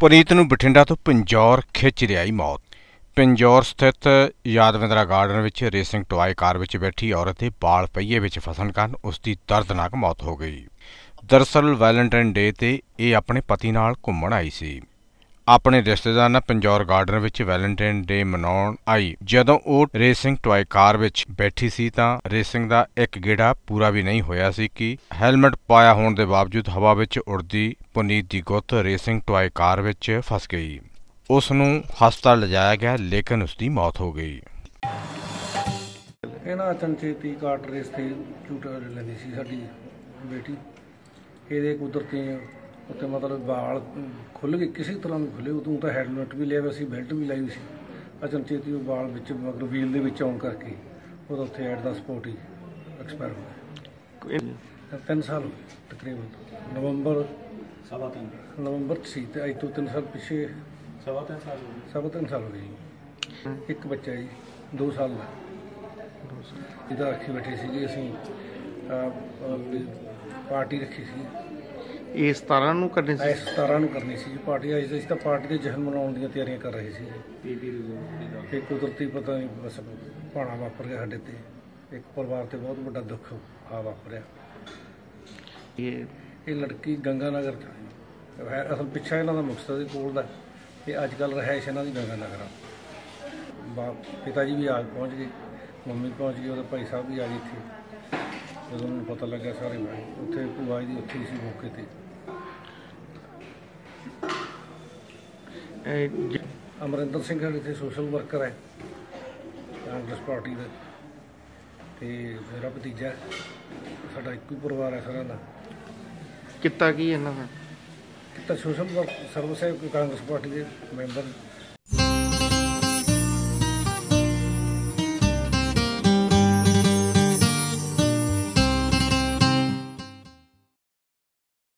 ਪ੍ਰੀਤ ਨੂੰ ਬਠਿੰਡਾ ਤੋਂ ਪਿੰਜੌਰ ਖਿੱਚ ਰਿਹਾਈ ਮੌਤ। ਪਿੰਜੌਰ ਸਥਿਤ ਯਾਦਵਿੰਦਰਾ ਗਾਰਡਨ ਵਿੱਚ ਰੇਸਿੰਗ ਟੋਏ ਕਾਰ ਵਿੱਚ ਬੈਠੀ ਔਰਤ ਦੇ ਬਾਲ ਪਹੀਏ ਵਿੱਚ ਫਸਣ ਕਾਰਨ ਉਸ ਦੀ ਦਰਦਨਾਕ ਮੌਤ ਹੋ ਗਈ। ਦਰਅਸਲ ਵੈਲੈਂਟਾਈਨ ਡੇ ਤੇ ਇਹ ਆਪਣੇ ਪਤੀ ਨਾਲ ਘੁੰਮਣ ਆਈ ਸੀ। ਆਪਣੇ ਰਿਸ਼ਤੇਦਾਰ ਨਾਲ ਪਿੰਜੌਰ ਗਾਰਡਨ ਵਿੱਚ ਵੈਲੈਂਟਾਈਨ ਡੇ ਮਨਾਉਣ ਆਈ। ਜਦੋਂ ਉਹ ਰੇਸਿੰਗ ਟੋਏ ਕਾਰ ਵਿੱਚ ਬੈਠੀ ਸੀ ਤਾਂ ਰੇਸਿੰਗ ਦਾ ਇੱਕ ਗੇੜਾ ਪੂਰਾ ਵੀ ਨਹੀਂ ਹੋਇਆ ਸੀ ਕਿ ਹੈਲਮਟ ਪਾਇਆ ਹੋਣ ਦੇ ਬਾਵਜੂਦ ਹਵਾ ਵਿੱਚ ਉੜਦੀ ਪੁਨੀਤ ਦੀ ਗੁੱਤ ਰੇਸਿੰਗ ਟੋਏ ਕਾਰ ਵਿੱਚ ਫਸ ਗਈ। ਉਸ ਨੂੰ ਹਸਪਤਾਲ ਲਿਜਾਇਆ ਗਿਆ, ਲੇਕਿਨ ਉਸ ਦੀ ਮੌਤ ਹੋ ਗਈ। ਇਹ ਨਾ ਅਚਨਚੇਤੀ ਰੇਸ ਤੇ ਝੂਟਾ ਲੈਂਦੀ ਸੀ ਸਾਡੀ ਬੇਟੀ। ਇਹਦੇ ਕੁਦਰਤੀ ਉੱਤੇ ਮਤਲਬ ਵਾਲ ਖੁੱਲ ਗਏ ਕਿਸੇ ਤਰ੍ਹਾਂ ਵੀ ਖੁੱਲੇ ਉਦੋਂ ਤਾਂ ਹੈਲਮਟ ਵੀ ਲਿਆ ਹੋਇਆ ਸੀ ਬੈਲਟ ਵੀ ਲਾਈ ਹੋਈ ਸੀ। ਅਚਨਚੇਤੀ ਉਹ ਵਾਲ ਵਿੱਚ ਮਗਰ ਵੀਲ ਦੇ ਵਿੱਚ ਆਉਣ ਕਰਕੇ ਉਹਦਾ ਉੱਥੇ ਐਟ ਦਾ ਸਪੋਟ ਹੀ ਐਕਸਪਾਇਰ ਹੋ ਗਿਆ ਤਿੰਨ ਸਾਲ ਹੋ ਗਏ ਤਕਰੀਬਨ ਨਵੰਬਰ ਸਵਾ ਤਿੰਨ। ਨਵੰਬਰ ਸੀ ਤੇ ਅੱਜ ਤੋਂ ਤਿੰਨ ਸਾਲ ਪਿੱਛੇ ਸਵਾ ਤਿੰਨ ਸਾਲ ਹੋ ਗਏ। ਸਵਾ ਤਿੰਨ ਸਾਲ ਹੋ ਗਏ ਜੀ। ਇੱਕ ਬੱਚਾ ਜੀ 2 ਸਾਲ ਦਾ। ਇਹਦਾ ਰੱਖੀ ਬੈਠੇ ਸੀਗੇ ਅਸੀਂ ਪਾਰਟੀ ਰੱਖੀ ਸੀ। ਇਹ 17 ਨੂੰ ਕਰਨੀ ਸੀ? 17 ਨੂੰ ਕਰਨੀ ਸੀ ਜੀ ਪਾਰਟੀ ਆਈ ਸੀ ਤਾਂ ਪਾਰਟੀ ਦੇ ਜਸ਼ਨ ਮਨਾਉਣ ਦੀਆਂ ਤਿਆਰੀਆਂ ਕਰ ਰਹੇ ਸੀ ਪੀਪੀ ਰਿਜ਼ੋਰਟ ਕੁਦਰਤੀ ਪਤਾ ਨਹੀਂ ਬਸ ਭਾਣਾ ਵਾਪਰ ਗਿਆ ਸਾਡੇ ਤੇ। ਇੱਕ ਪਰਿਵਾਰ ਤੇ ਬਹੁਤ ਵੱਡਾ ਦੁੱਖ ਆ ਵਾਪਰਿਆ। ਇਹ ਇਹ ਲੜਕੀ ਗੰਗਾ ਨਗਰ ਤੋਂ ਅਸਲ ਪਿੱਛਾ ਇਹਨਾਂ ਦਾ ਮੁਕਤਸਰ ਦੇ ਕੋਲ ਦਾ। ਤੇ ਅੱਜ ਕੱਲ ਰਹਿائش ਇਹਨਾਂ ਦੀ ਗੰਗਾ ਨਗਰ ਆ। ਬਾਪ ਪਿਤਾ ਜੀ ਵੀ ਆ ਪਹੁੰਚ ਗਏ ਮੰਮੀ ਪਹੁੰਚ ਗਈ ਉਹਦੇ ਭਾਈ ਸਾਹਿਬ ਵੀ ਆ ਗਏ ਇੱਥੇ। ਜਦੋਂ ਉਹਨੂੰ ਪਤਾ ਲੱਗਿਆ ਸਾਰੇ ਮੈਂ ਉੱਥੇ ਭੂਆ ਜੀ ਦੀ ਉੱਥੇ ਹੀ ਸੀ ਮੌਕੇ ਤੇ। ਇਹ ਜ- ਅਮਰਿੰਦਰ ਸਿੰਘ ਸਾਡੇ ਇੱਥੇ ਸੋਸ਼ਲ ਵਰਕਰ ਹੈ ਕਾਂਗਰਸ ਪਾਰਟੀ ਦਾ। ਤੇ ਮੇਰਾ ਭਤੀਜਾ ਹੈ। ਸਾਡਾ ਇੱਕੋ ਹੀ ਪਰਿਵਾਰ ਹੈ ਸਾਰਿਆਂ ਦਾ। ਕੀਤਾ ਕੀ ਇਹਨਾਂ ਦਾ? ਤਾਂ ਸੋਸ਼ਲ ਵਰਕ ਸਰਵਿਸ ਹੈ ਕੋਈ ਕਾਂਗਰਸ ਪਾਰਟੀ ਦੇ ਮੈਂਬਰ